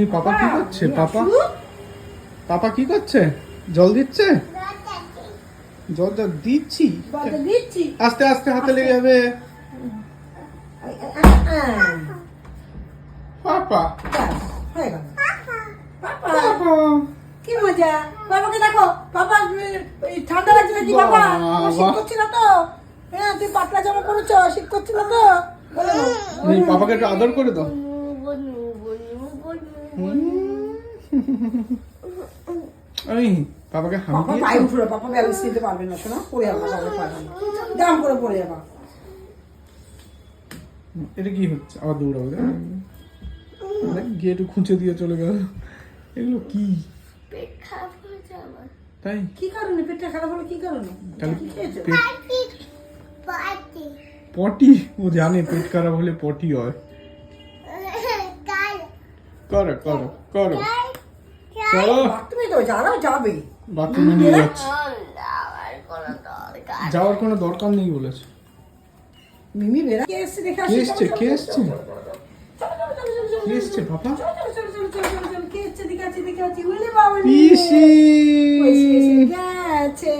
এই পাপা কি করছে? পাপা? পাপা কি করছে? জল দিচ্ছে? জল জল দিচ্ছি দিচ্ছি। আস্তে আস্তে হাতে লেগে যাবে। পাপা। হয়ে কি মজা? বাবাকে দেখো বাবা এই ঠান্ডা লাগছে নাকি বাবা। বাবা। শীত করছে না তো? হ্যাঁ তুই পাতলা জামা পরেছ শীত করছে না তো? একটু আদর করে দাও। এই পাপাকে হামি পাপা? পায়ে ব্যালেন্স নিতে পারবে না শোনা? পড়ে যাব বাবা পারবে না দাম করে পড়ে যাবা। এটা কি হচ্ছে? আবার দৌড়াবো গিয়ে একটু খুঁচে দিয়ে চলে গেল। এগুলো কি? পেট খারাপ হয়েছে আমার তাই? কি কারণে? পেটটা খারাপ হলো কি কারণে? তাহলে কি খেয়েছো? পেট পটি? ও জানে পেট খারাপ হলে পটি হয়। করো করো করো। চলো। বাথরুমে তো যারাও যাবে। বাথরুমে নিয়ে যাচ্ছি। আমার কোনো দরকার যাওয়ার কোনো দরকার নেই বলেছে। মিমি বেরা কে এসছে দেখে কে এসছে? কে এসছে? কে এসছে পাপা? কে এসছে? দেখে আছি দেখে আছি উলে বাবা পিসি। গেছে।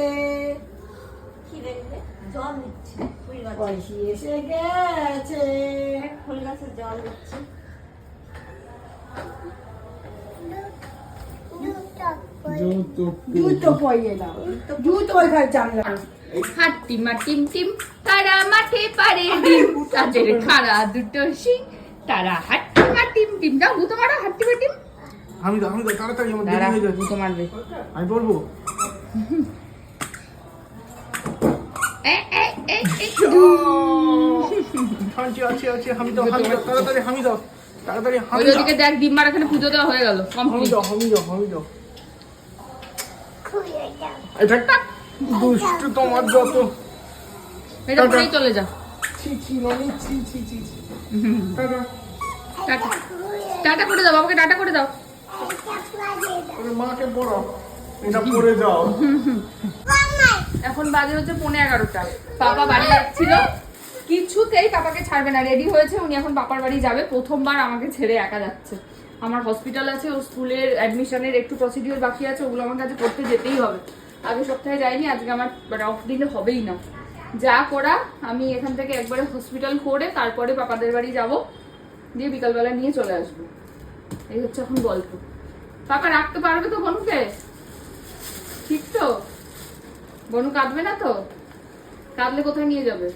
কি দেখবে জল দিচ্ছি ফুল গাছে। এসে গেছে। ফুল গাছে জল দিচ্ছি জুতো পরিয়ে দাও জুতো ওইখানে জানলা। হাট্টি মা টিম টিম তারা মাঠে পারে ডিম। তাদের খাড়া দুটো শিং তারা হাট্টি মা টিম টিম। যাও মারো হাট্টি মা আমি দাও আমি দাও তাড়াতাড়ি আমার দেরি হয়ে যাচ্ছে। ভূত মারবে। আমি বলব? আমি দাও আমি দাও তাড়াতাড়ি আমি দাও তাড়াতাড়ি ওই আমি দেখ ডিম্মার এখানে পুজো দেওয়া হয়ে গেল। কমপ্লিট দাও আমি দাও আমি যাও এটা দুষ্টু তোমার যত। এটা পরেই চলে যা। ছি ছি ননি ছি ছি ছি ছি। টাটা। টাটা। টাটা করে দাও বাবাকে টাটা করে দাও। মাকে পড়াও। এটা পড়ে যাও। এখন বাজে হচ্ছে পৌনে এগারোটা। পাপা বাড়ি যাচ্ছিল। কিছুতেই পাপাকে ছাড়বে না রেডি হয়েছে, উনি এখন পাপার বাড়ি যাবে, প্রথমবার আমাকে ছেড়ে একা যাচ্ছে। আমার হসপিটাল আছে ও স্কুলের অ্যাডমিশনের একটু প্রসিডিওর বাকি আছে, ওগুলো আমার কাছে করতে যেতেই হবে। আগে সপ্তাহে যাইনি, আজকে আমার মানে অফ দিলে হবেই না। যা করা, আমি এখান থেকে একবারে হসপিটাল করে তারপরে পাপাদের বাড়ি যাব, দিয়ে বিকালবেলা নিয়ে চলে আসব। এই হচ্ছে এখন গল্প। পাপা রাখতে পারবে তো বনুকে? ঠিক তো? বনু কাঁদবে না তো? কাঁদলে কোথায় নিয়ে যাবে?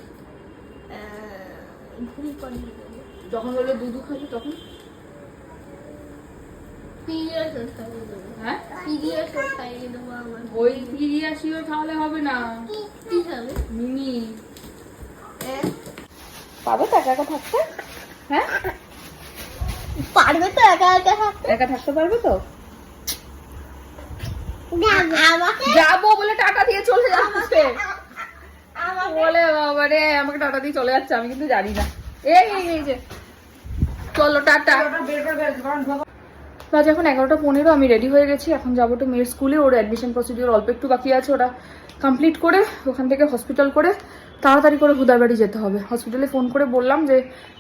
দেবো। যখন বলবে দুধু খাবে তখন? পিরিয়ড খাইয়ে দেবো। হ্যাঁ? পিরিয়ড খাইয়ে দেবো আমার। ওই পিরিয়াশিও খাওয়ালে হবে না। কি খাবে? পাবে তো একা একা থাকতে? হ্যাঁ? পারবে তো একা একা থাকতে? একা থাকতে পারবে তো? যাব বলে টাকা দিয়ে চলে যাচ্ছে। বলে বাবা রে আমাকে টাটা দিয়ে চলে যাচ্ছে, আমি কিন্তু জানি না। এই যে। চলো, টাটা। বাজে এখন এগারোটা পনেরো, আমি রেডি হয়ে গেছি। এখন যাব তো মেয়ের স্কুলে, ওর অ্যাডমিশন প্রসিডিওর অল্প একটু বাকি আছে ওটা কমপ্লিট করে ওখান থেকে হসপিটাল করে তাড়াতাড়ি করে হুদার বাড়ি যেতে হবে। হসপিটালে ফোন করে বললাম যে,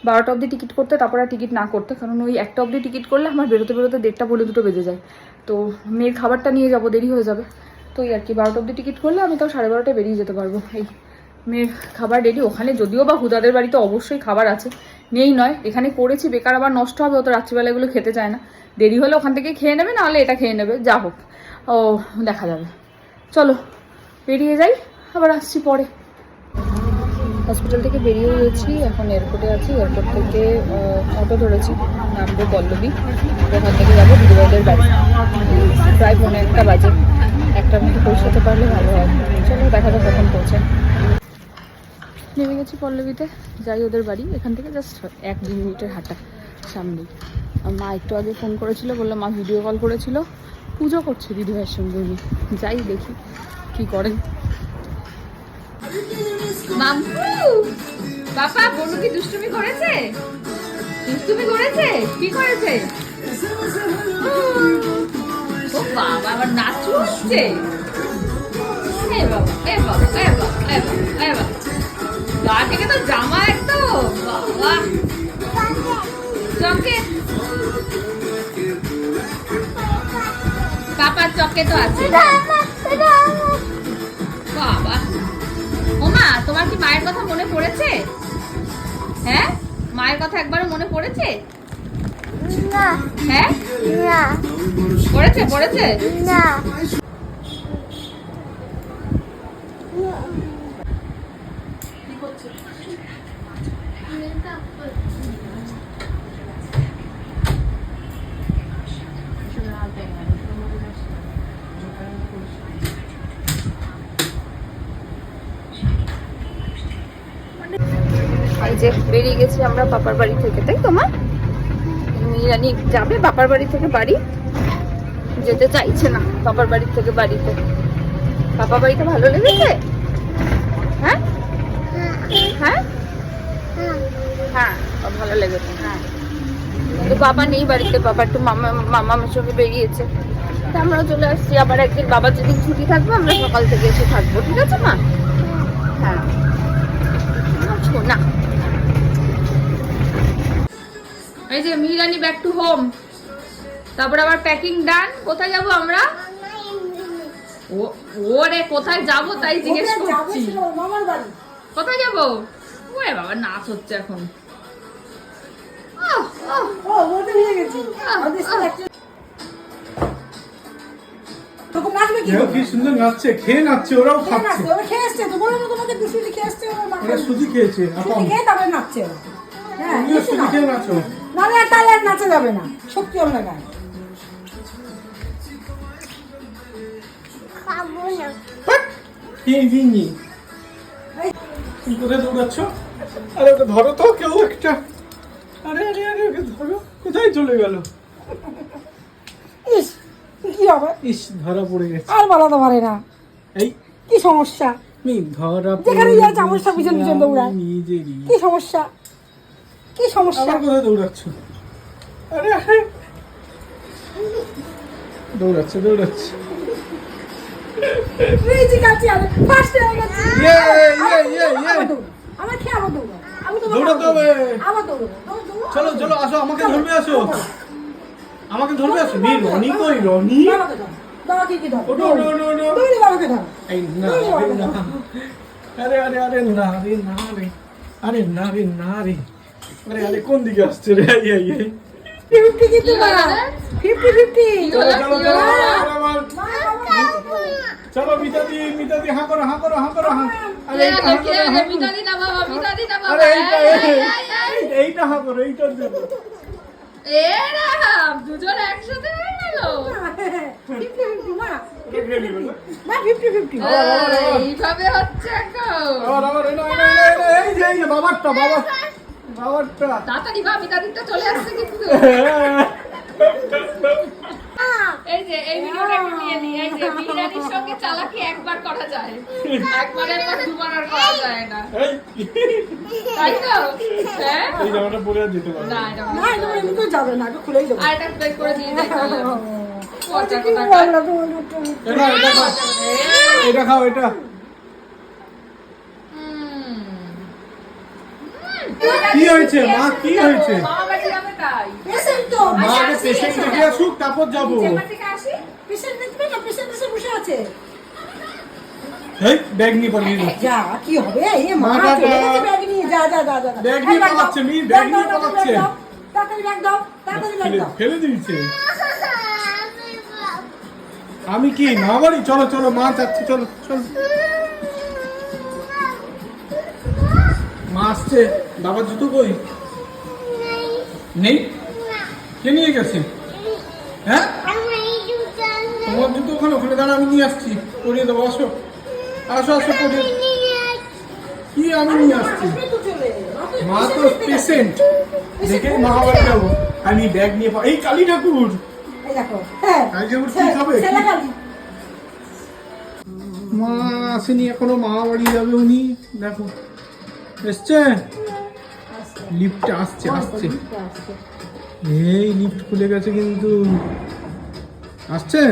বারোটা অবধি টিকিট করতে, তারপরে টিকিট না করতে, কারণ ওই একটা অবধি টিকিট করলে আমার বেরোতে বেরোতে দেড়টা পড়ে দুটো বেজে যায়। তো মেয়ের খাবারটা নিয়ে যাব, দেরি হয়ে যাবে। তো এই আর কি, বারোটা অবধি টিকিট করলে আমি তাও সাড়ে বারোটায় বেরিয়ে যেতে পারব। এই মেয়ের খাবার রেডি ওখানে যদিও বা হুদাদের বাড়িতে অবশ্যই খাবার আছে। নেই নয়, এখানে করেছি, বেকার আবার নষ্ট হবে, ও তো রাত্রিবেলা এগুলো খেতে চায় না। দেরি হলে ওখান থেকে খেয়ে নেবে, নাহলে এটা খেয়ে নেবে, যা হোক। ও, দেখা যাবে। চলো, বেরিয়ে যাই, আবার আসছি পরে। হসপিটাল থেকে বেরিয়ে গেছি, এখন এয়ারপোর্টে আছি। এয়ারপোর্ট থেকে অটো ধরেছি, নামবো পল্লবী। ওখান থেকে যাব দিদিবাইদের বাড়ি। প্রায় পৌনে একটা বাজে। একটার মধ্যে পৌঁছাতে পারলে ভালো হয়। চলো, দেখা যাক কখন পৌঁছায়। নেমে গেছি পল্লবীতে, যাই ওদের বাড়ি। এখান থেকে জাস্ট এক দু মিনিটের হাঁটা সামনেই। মা একটু আগে ফোন করেছিল, বলল মা ভিডিও কল করেছিল। পুজো করছে দিদিভাইয়ের সঙ্গে উনি যাই দেখি কি করেন বাবা, আবার নাচু এ বাবা এ বাবা এ বাবা এ বাবা। গা থেকে তো জামা একদম বাবা। চকে। চকেটও আছে। বাবা। ওমা তোমার কি মায়ের কথা মনে পড়েছে? হ্যাঁ? মায়ের কথা একবারও মনে পড়েছে? হ্যাঁ? পড়েছে পড়েছে? এই যে বেরিয়ে গেছি আমরা বাবার বাড়ি থেকে, তাই তো মা? মিরানি যাবে, বাবার বাড়ি থেকে বাড়ি? যেতে চাইছে না বাবার বাড়ি থেকে বাড়িতে। বাবার বাড়িতে ভালো লেগেছে? হ্যাঁ? হ্যাঁ? হ্যাঁ ভালো লেগেছে হ্যাঁ। কিন্তু বাবা নেই বাড়িতে, বাবা একটু মামা মামার সঙ্গে বেরিয়েছে। তা চলে আসছি, আবার একদিন বাবার যেদিন ছুটি থাকবে, আমরা সকাল থেকে এসে থাকব, ঠিক আছে মা? হ্যাঁ। না এই যে মিরানি ব্যাক টু হোম তারপর আবার প্যাকিং ডান কোথায় যাব আমরা? ও ওরে কোথায় যাব তাই জিজ্ঞেস করছি। কোথায় যাব? ওরে বাবা নাচ হচ্ছে এখন। কি কি সুন্দর নাচছে খেয়ে নাচছে ওরাও খাচ্ছে। ওরা খেয়ে এসছে তো বললাম তোমাকে দুশুটি খেয়ে এসছে ওরা সুজি খেয়েছে খেয়ে তারপরে নাচছে। হ্যাঁ সুজি খেয়ে নাচো। নাহলে আর তাহলে আর নাচা যাবে না। না। কি দিনই তুমি কোথায় দৌড়াচ্ছ? আরে ওকে ধরো তো কেউ একটা। আরে আরে আরে ওকে ধরো। কোথায় চলে গেল? ইস কি হবে ইস ধরা পড়ে গেছে। আর বলা পারে না। এই কি সমস্যা? আমি ধরা যেখানে যাই চামচটা পিছন পিছন দৌড়ায়। নিজেরই। কি সমস্যা? কি সমস্যা? আবার কোথায় দৌড়াচ্ছ? আরে আরে। দৌড়াচ্ছে দৌড়াচ্ছে। পেয়েছি কাছে আমি ফার্স্ট হয়ে গেছি ইয়ে ইয়ে ইয়ে ইয়ে আমার খেয়ে আবার দৌড়ো আমি তো দৌড়াতে হবে। আবার দৌড়ো দৌড়ো, দৌড়ো। চলো চলো আসো আমাকে ধরবে আসো। আমাকে ধরবে আসো। নি রনি কই রনি? বাবাকে কি ধরো? ওটো ওটো ওটো ওটো বাবাকে ধরো। এই না আরে আরে আরে না রে না রে। আরে না রে না রে। আরে আরে কোন দিকে আসছে রে? এই এই এই। ফিফটি কিন্তু না ফিফটি ফিফটি চলো চলো চলো আবার চলো মিতাদি মিতাদি হাঁ করো হাঁ করো হাঁ করো হাঁ। আরে এইটা হাঁ করো, মিতাদি না বাবা মিতাদি না বাবা। আরে এইটা এই, এই- এই, এই, এই। এইটা হাঁ করো এইটার জন্য এ রাম, দুজন একসাথে হয়ে গেল। ফিফটি ফিফটি মা এটা খেয়ে নিবে না? মা ফিফটি ফিফটি এইভাবে হচ্ছে এখন। আবার আবার এই নাও, এই নাও, এই নাও, এই যে বাবারটা বাবার বাবারটা তাড়াতাড়ি বা মিতাদিটা চলে আসছে কিন্তু। এই যে এই ভিডিওটা একটু নিয়ে নিই। এই যে বিরিয়ানির সঙ্গে চালাকি একবার করা যায়। একবারের পর দুবার আর করা যায় না। তাই তো? হ্যাঁ? এই জামাটা পরে আর যেতে পারবে না। না। এটা না এটা এমনি তো যাবে না এটা খুলেই দেবো। আর এটা বের করে দিয়ে যাই তাহলে। পচা কি কোথাকার। বলল? তোমার তুমি এটা এটা খাও এটা খাও এটা হুম। কি হয়েছে? মা কি হয়েছে? মা আগে পেশেন্ট দেখে আসুক তারপর যাব। পেশেন্ট দেখবে না পেশেন্ট এসে বসে আছে এই ব্যাগ নিয়ে পালিয়ে যা কি হবে? এই মা। চলে গেছে ব্যাগ নিয়ে যা যা যা যা যা। ব্যাগ নিয়ে পালাচ্ছে, মি, ব্যাগ ব্যাগ নিয়ে পালাচ্ছে। তাড়াতাড়ি ব্যাগ দাও তাড়াতাড়ি ব্যাগ দাও। ফেলে দিয়েছে। আমি কি না বাড়ি? চলো চলো মা যাচ্ছে চলো চলো। মা আসছে। বাবার জুতো কই? নেই? কে নিয়ে গেছে? হ্যাঁ? তোমার জুতো ওখানে ওখানে দাঁড়া আমি নিয়ে আসছি। পরিয়ে দেবো আসো। আসো আসো পরিয়ে কি আমি নিয়ে আসছি। মা তো পেশেন্ট দেখে মা বাড়ি যাব। আমি ব্যাগ নিয়ে এই কালী ঠাকুর। হ্যাঁ। কালী ঠাকুর কি খাবে। মা আসেনি এখনও মা বাড়ি যাবে উনি। দেখো এসছে? লিফটে আসছে আসছে। এই লিফট খুলে গেছে কিন্তু। আসছে?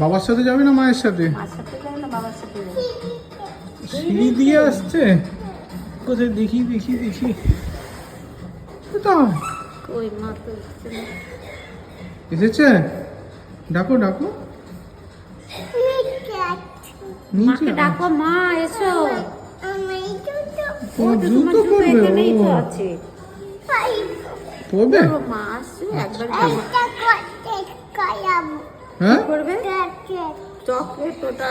বাবার সাথে যাবে না মায়ের সাথে? সিঁড়ি দিয়ে আসছে? কোথায়? দেখি দেখি দেখি। কোথায়? এসেছে ডাকো ডাকো। নিচে ডাকো মা এসো। ও জুতো পরবে ও। আছে। পরবে। হ্যাঁ? করবে চকলেট ওটা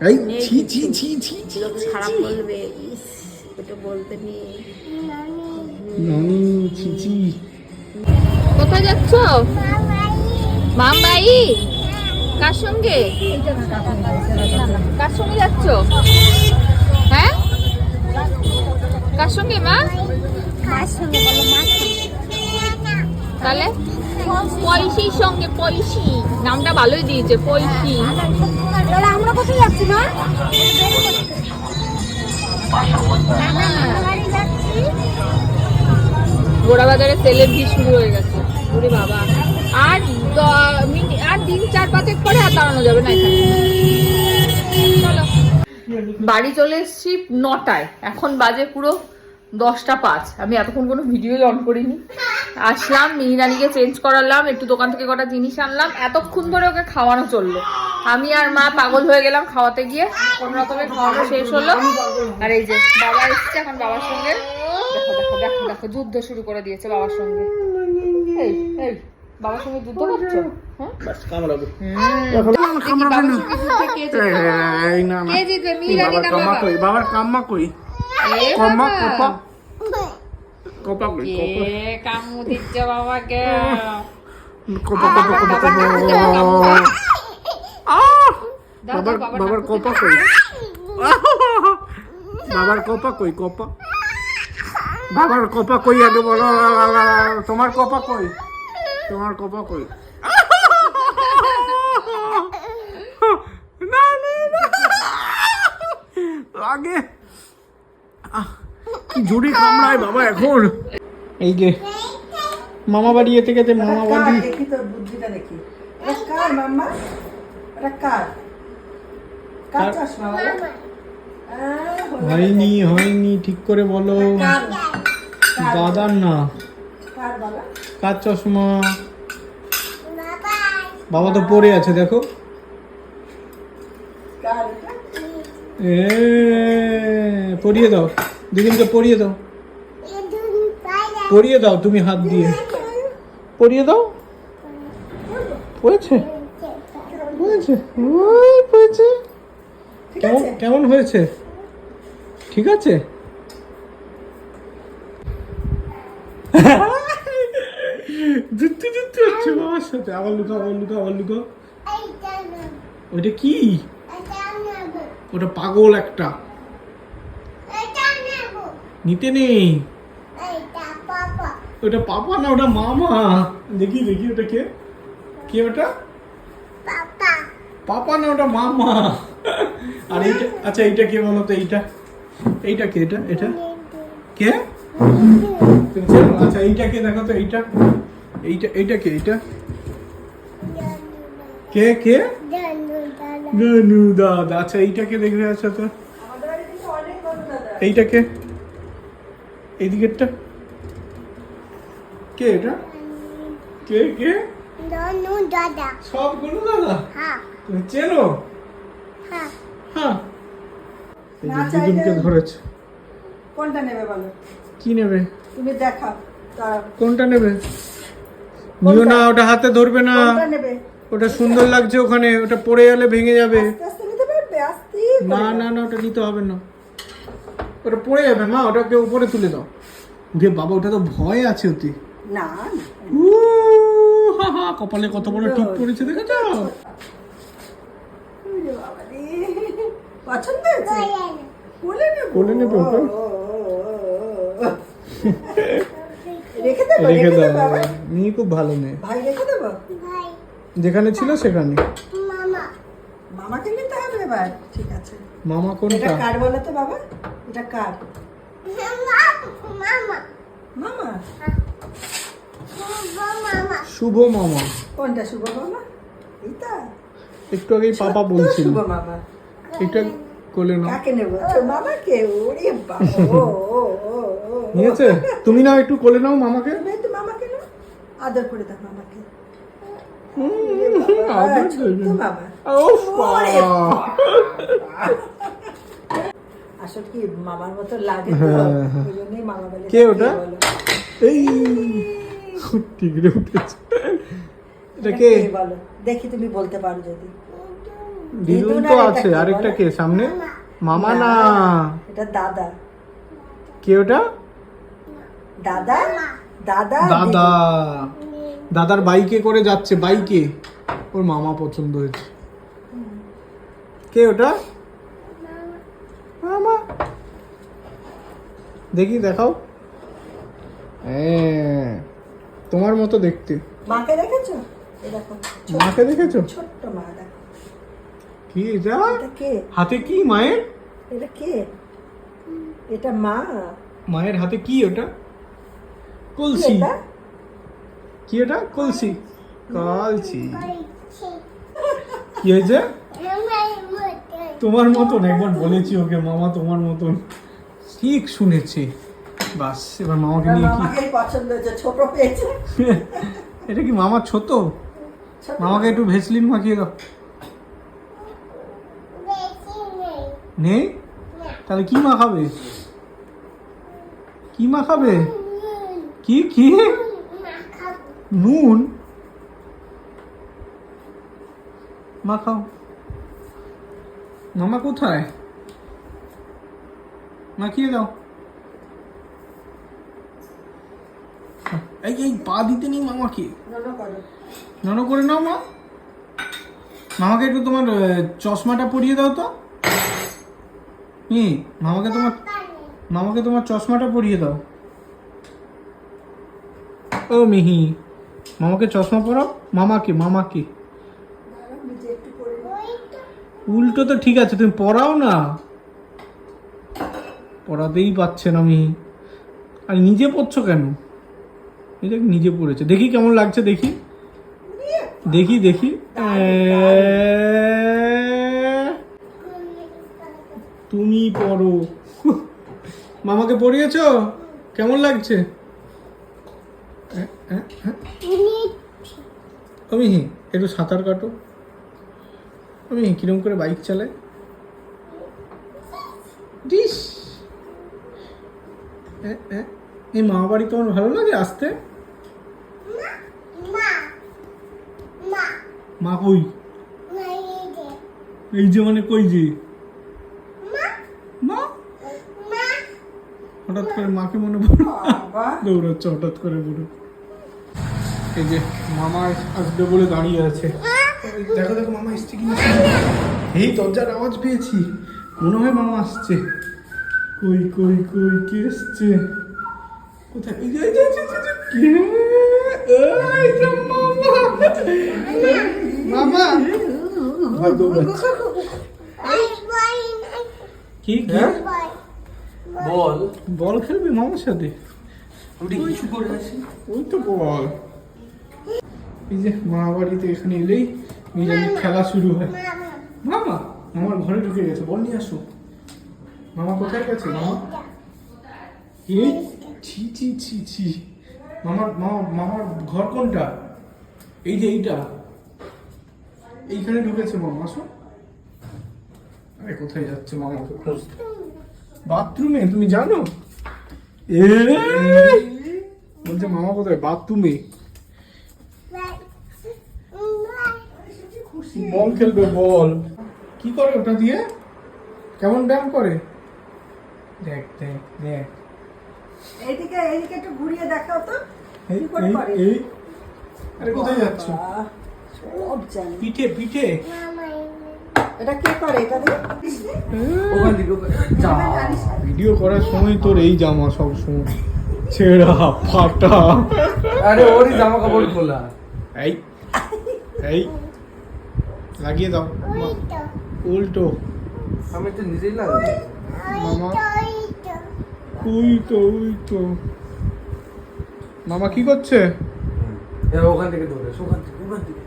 এই ছি ছি ছি ছি ছি খারাপ বলবে ইস ওটা বলতে নেই। নানি ছি ছি। কোথায় যাচ্ছ? মামবাই কার সঙ্গে? কার সঙ্গে যাচ্ছ? হ্যাঁ কার সঙ্গে, মা? তাহলে? সঙ্গে পয়সি নামটা ভালোই দিয়েছে পয়সি আমরা কোথায় যাচ্ছি মা গোড়াবাজারে সেলের ভিড় শুরু হয়ে গেছে। ওরে বাবা। আর আর দিন চার পাঁচেক পরে আর দাঁড়ানো যাবে না এখানে। চলো। বাড়ি চলে এসেছি নটায়। এখন বাজে পুরো দশটা পাঁচ। আমি এতক্ষণ কোনো ভিডিও অন করিনি। আসলাম মিহিরানিকে চেঞ্জ করালাম, একটু দোকান থেকে কটা জিনিস আনলাম। এতক্ষণ ধরে ওকে খাওয়ানো চলল। আমি আর মা পাগল হয়ে গেলাম খাওয়াতে গিয়ে। কোন রকমের খাওয়ানো শেষ হলো। আর এই যে বাবা এসছে এখন বাবার সঙ্গে। দেখো দেখো দেখো দেখো, যুদ্ধ শুরু করে দিয়েছে বাবার সঙ্গে। এই এই। বাবার সঙ্গে যুদ্ধ করছ? হ্যাঁ? কামড়াবে দেখি বাবার কে জিতবে? না বাবা কাম্মা কই? কাম্মা বাবা। কপা। কপা কই? কে কামু দিচ্ছে বাবাকে? কপা কপা কপা কপা দাও, বাবার দাও, বাবার কপা কই? বাবার কপা কই? কপা। বাবার কপা কই আগে বলো? তোমার কপা কই? তোমার কপা কই না কি কামড়ায় বাবা এখন? এই যে মামা বাড়ি এতে গেছে মামা বাড়ি। দেখি তোর বুদ্ধিটা দেখি। এটা কার মাম্মা? এটা কার? কার কার? চশমা বাবা? আহ, হলো। হয়নি হয়নি ঠিক করে বলো। দাদার না। কার বাবা? কার চশমা? বাবা তো পড়ে আছে দেখো। কার এ পরিয়ে দাও। দুদিনকে পরিয়ে দাও। পরিয়ে দাও তুমি হাত দিয়ে। পরিয়ে দাও। পড়েছে? পড়েছে? পড়েছে। কেমন কেমন হয়েছে? ঠিক আছে? যুক্তি যুক্তি হচ্ছে বাবার সাথে। আবার লুকা আবার লুকা আবার লুকা ওইটা কি? ওটা পাগল একটা। নিতে নেই। ওটা পাপা না ওটা মামা। দেখি দেখি ওটা কে? কে ওটা? পাপা না ওটা মামা। আর এইটা আচ্ছা এইটা কে বলো তো এইটা? এইটা কে এটা? এটা? কে? আচ্ছা এইটা কে? দেখো তো এইটা। এইটা এইটা কে এইটা? কে কে? দাদা আচ্ছা এইটাকে দেখবে আচ্ছা তো এইটাকে এইদিকেরটা? কে এটা? কে কে? সবগুলো দাদা? তুমি চেনো? হ্যাঁ। এই যে না চাইলে- দুজনকে ধরেছে। কোনটা নেবে বলো? কি নেবে? তুমি দেখাও কোনটা নেবে? নিও না ওটা হাতে ধরবে না। ওটা সুন্দর লাগছে ওখানে ওটা পড়ে গেলে ভেঙে যাবে। না না না ওটা নিতে হবে না। ওটা পড়ে যাবে মা ওটাকে উপরে তুলে দাও। যে বাবা ওটা তো ভয় আছে ওতে। না হা, হা, কপালে কত বড় টিপ পড়েছে দেখেছ? পছন্দ হয়েছে? কোলে নেব কোলে নেবে। রেখে দেবো রেখে রেখে দাও মেয়ে খুব ভালো মেয়ে। ভাই রেখে দেবো? যেখানে ছিল সেখানে। মামাকে নিতে হবে এবার? ঠিক আছে। মামা এটা কোনটা কার বলো তো বাবা? এটা কার? মামা শুভ মামা। কোনটা শুভ মামা? এইটা? একটু আগেই পাপা বলছিল। শুভ মামা। এটা কোলে না কাকে নেব? তোর মামাকে? ওরে বাবা ও ও। নিয়েছে? তুমি না একটু কোলে নাও মামাকে। তুমি মামাকে নাও। আদর করে দাও মামাকে। আসলে কি মামার মতো লাগে তো? হ্যাঁ, হ্যাঁ। ওই জন্যই মামা বলে কে ওটা? এই উঠেছে। এটা কে? বলো। দেখি তুমি বলতে পারো যদি। দিদুন তো আছে আরেকটা কে? সামনে? মামা না। এটা দাদা। কে ওটা? দাদা? দাদা দাদা। দাদার বাইকে করে যাচ্ছে বাইকে। ওর মামা পছন্দ হয়েছে। কে ওটা? মামা। দেখি দেখাও। হ্যাঁ, তোমার মতো দেখতে। মাকে দেখেছ? মাকে দেখেছ? ছোট্ট মা কি এটা? হাতে কি মায়ের? এটা কে? এটা মা। মায়ের হাতে কি ওটা? কলসি। কি এটা? কলসি। কলসি। কি হয়েছে? তোমার মতন একবার বলেছি ওকে মামা তোমার মতন। ঠিক শুনেছি। বাস এবার মামাকে নিয়ে কি? পছন্দ হয়েছে ছোট পেয়েছে এটা কি মামা ছোট? মামাকে একটু ভেসলিন মাখিয়ে দাও। নেই? তাহলে কি মাখাবে? কি মাখাবে? কি কি? নুন? মাখাও মামা কোথায়? মাখিয়ে দাও। এই এই পা দিতে নেই মামাকে। নরম করে। নাও মা। মামাকে একটু তোমার চশমাটা পরিয়ে দাও তো। ই মামাকে তোমার মামাকে তোমার চশমাটা পরিয়ে দাও। ও মিহি, মামাকে চশমা পরাও মামাকে মামাকে। উল্টো তো ঠিক আছে, তুমি পড়াও না। পড়াতেই পাচ্ছে না মিহি। আর নিজে পড়ছো কেন? এটা নিজে পড়েছে দেখি কেমন লাগছে, দেখি। দেখি দেখি। তুমি পড়ো মামাকে পড়িয়েছ কেমন লাগছে? আমি একটু সাঁতার কাটো। আমি কিরম করে বাইক চালাই? ডিস এই মা বাড়ি তোমার ভালো লাগে আসতে? মা কই? এই যে মানে কই যে? মা? হঠাৎ করে মাকে মনে বাবা। দৌড়াচ্ছে হঠাৎ করে পুরো এই যে মামা আসবে বলে দাঁড়িয়ে আছে। দেখো দেখো মামা এসছে কি না এই দরজার আওয়াজ পেয়েছি। মনে হয় মামা আসছে। কই কই কই কে এসছে? কোথায়? এই যে কে? মামা। মামা। ভয় দৌড়াচ্ছে কি? কি বল। বল খেলবি মামার সাথে? ওই তো বল। এই যে মা বাড়িতে এখানে এলেই খেলা শুরু হয়। মামা। মামার ঘরে ঢুকে গেছে বল নিয়ে আসো। মামা কোথায় গেছে মামা? এই ছি ছি ছি ছি। মামার মামা মামার ঘর কোনটা? এই যে এইটা। এইখানে ঢুকেছে মামা আসো। আরে কোথায় যাচ্ছে মামাকে খুঁজতে বাথরুমে তুমি জানো? এ বলছে মামা কোথায়? বাথরুমে। বল খেলবে বল। কি করে ওটা দিয়ে? কেমন ব্যায়াম করে? দেখ দেখ দেখ। এইদিকে এইদিকে একটু ঘুরিয়ে দেখাও তো। এই কি করে এই করে? এই। আরে কোথায় যাচ্ছ? সব জানি। পিঠে পিঠে। এটা কে করে? এটা ওখান থেকে যা। ভিডিও করার সময় তোর এই জামা সব সময়। ছেঁড়া ফাটা। আরে ওরই জামা কাপড় খোলা। এই এই। লাগিয়ে দাও। উল্টো। আমি তো নিজেই লাগাই মামা ওই তো তো মামা কি করছে? ওখান থেকে দৌড়ে ওখান থেকে ওখান থেকে।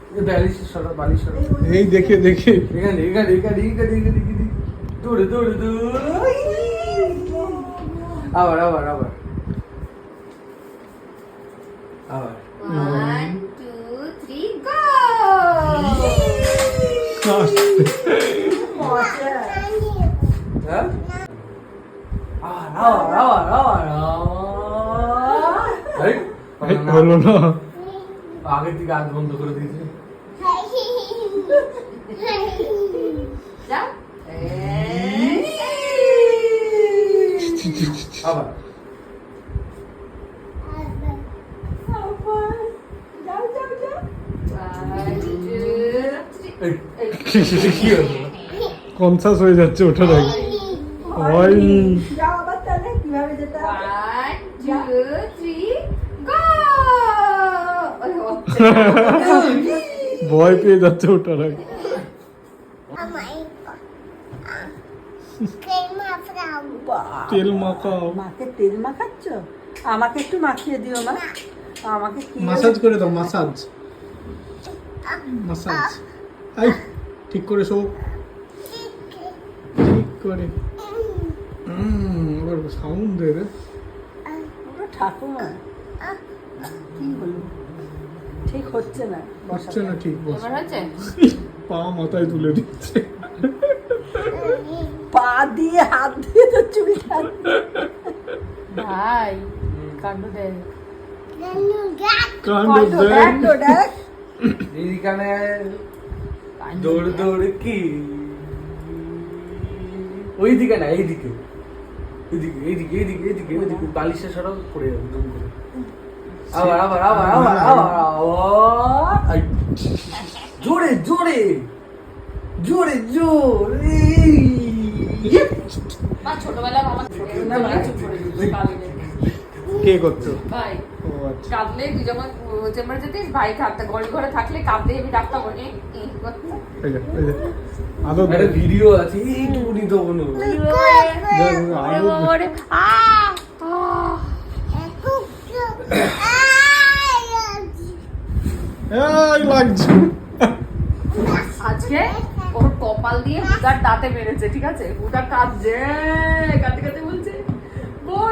সরা বালিশ সরা। এই দেখে দেখে। এখানে এখানে এখানে এখানে এখানে এখানে। দৌড়ে দৌড়ে দৌড়ে। আবার আবার আবার। মাছ হ্যাঁ হলো না আগের থেকে আজ বন্ধ করে দিয়েছে আবার কি হলো কনসাস হয়ে যাচ্ছে ওটা দেখ ওই। যাও আবার তাহলে কীভাবে যেতে হবে One, two, three, go! ভয় পেয়ে যাচ্ছে ওটার আগে। তেল মাখাও। মাকে তেল মাখাচ্ছ? আমাকে একটু মাখিয়ে দিও মা। আমাকে মাসাজ করে দাও মাসাজ। মাসাজ। আই ঠিক করে শো ঠিক করে। হুম আবার সাউন্ড দে রে। ওটা ঠাকুমা। কি হলো ঠিক হচ্ছে না হচ্ছে না ঠিক হচ্ছে? পা মাথায় তুলে দিচ্ছে। পা দিয়ে হাত দিয়ে তো চুল। ভাই কাণ্ড দেখ কাণ্ড দেখ দেখ। এইখানে দৌড় দৌড় কি? ওইদিকে না এইদিকে এইদিকে এইদিকে এইদিকে এইদিকে এইদিকে বালিশের সরাও পড়ে যাবে দুম করে। আবার আবার আবার আবার আবার জোরে জোরে। জোরে জোরে। না, না। কে করতো? ভাই। কাঁদলে তুই যখন চেম্বারে যেতিস ভাই কাঁদতে ঘরে ঘরে থাকলে কাঁদতে আমি একটা ভিডিও আছে এইটুকুনি তো কোনো আজকে ওর কপাল দিয়ে হুদার দাঁতে মেরেছে ঠিক আছে? হুদা কাঁদছে কাঁদতে কাঁদতে বলছে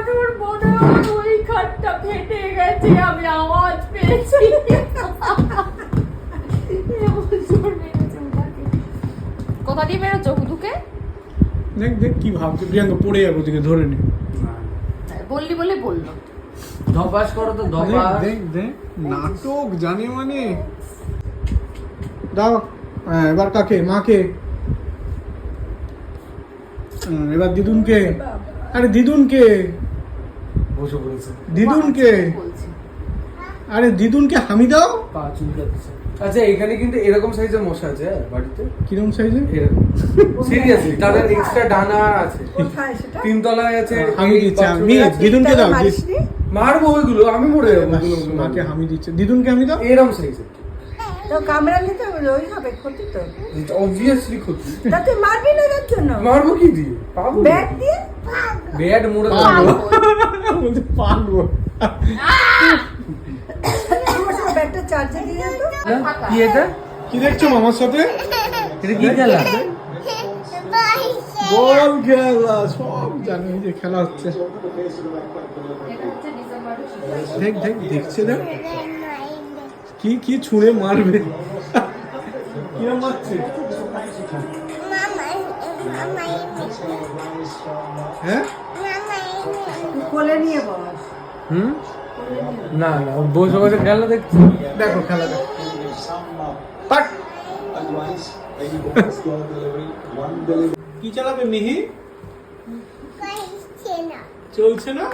বনুর বনুর ওই খাটটা ফেটে গেছে আমি আওয়াজ পেয়েছি। কোথা দিয়ে মেরেছো হুদুকে? দেখ দেখ কি ভাবছে প্রিয়াঙ্কা পড়ে যাব ওদিকে ধরে নি। বললি বলে বলল। ধপাস করো তো ধপাস। দেখ দেখ নাটক জানে মানে। দাও হ্যাঁ, এবার কাকে? মাকে? হুম, এবার দিদুনকে। আরে দিদুনকে? বসে পড়েছে। দিদুনকে? আরে দিদুনকে হামি দাও। পা চুলকাচ্ছে আচ্ছা এখানে কিন্তু এরকম সাইজের মশা আছে বাড়িতে? কিরম সাইজে এরকম। সিরিয়াসলি তাদের এক্সট্রা ডানা আছে। কোথায় সেটা? তিন তলায় আছে হামি দিচ্ছে। আমি দিদুনকে দাও মারবো ওইগুলো আমি মরে যাব মাকে হামি দিচ্ছে। দিদুনকে আমি দাও। এরম সাইজের। তো কামড়ালে তো ওই হবে ক্ষতি তো। অবভিয়াসলি ক্ষতি। তা তুই মারবি না তার জন্য? মারবো কি দিয়ে? পাবো ব্যাগ দিয়ে? ব্যাড মোড়ে পারব। বলছে পারব ব্যাগটা চার্জে দিয়ে তো কি এটা কি দেখছ মামার সাথে এটা কি খেলা বল খেলা সব জানে যে খেলা হচ্ছে দেখ দেখ দেখছে দেখ কি কি ছুঁড়ে মারবে কিরম মারছে হ্যাঁ? কোলে নিয়ে বস। হুম? না না বসে বসে খেলা দেখছি। দেখো খেলা দেখো। পাট কি চালাবে মিহি? চলছে না?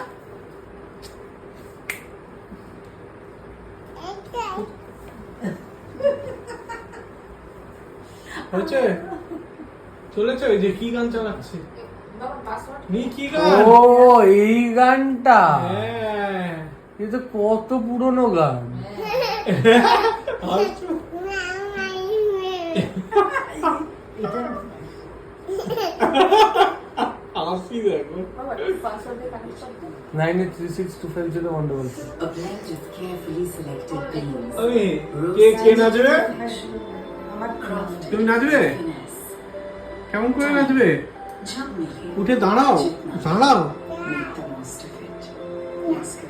হয়েছে? চলেছে? ওই যে কি গান চালাচ্ছে? নি কি গান? ও এই গানটা? হ্যাঁ। এটা তো কত পুরনো গান। A blend of carefully selected beans. তুমি নাচবে. কেমন করে নাচবে? উঠে দাঁড়াও দাঁড়াও.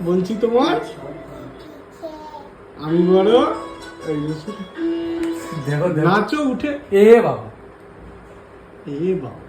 বলছি তোমার? আমি বড় দেখো দেখো। নাচো উঠে। এ বাবা। এ বাবা।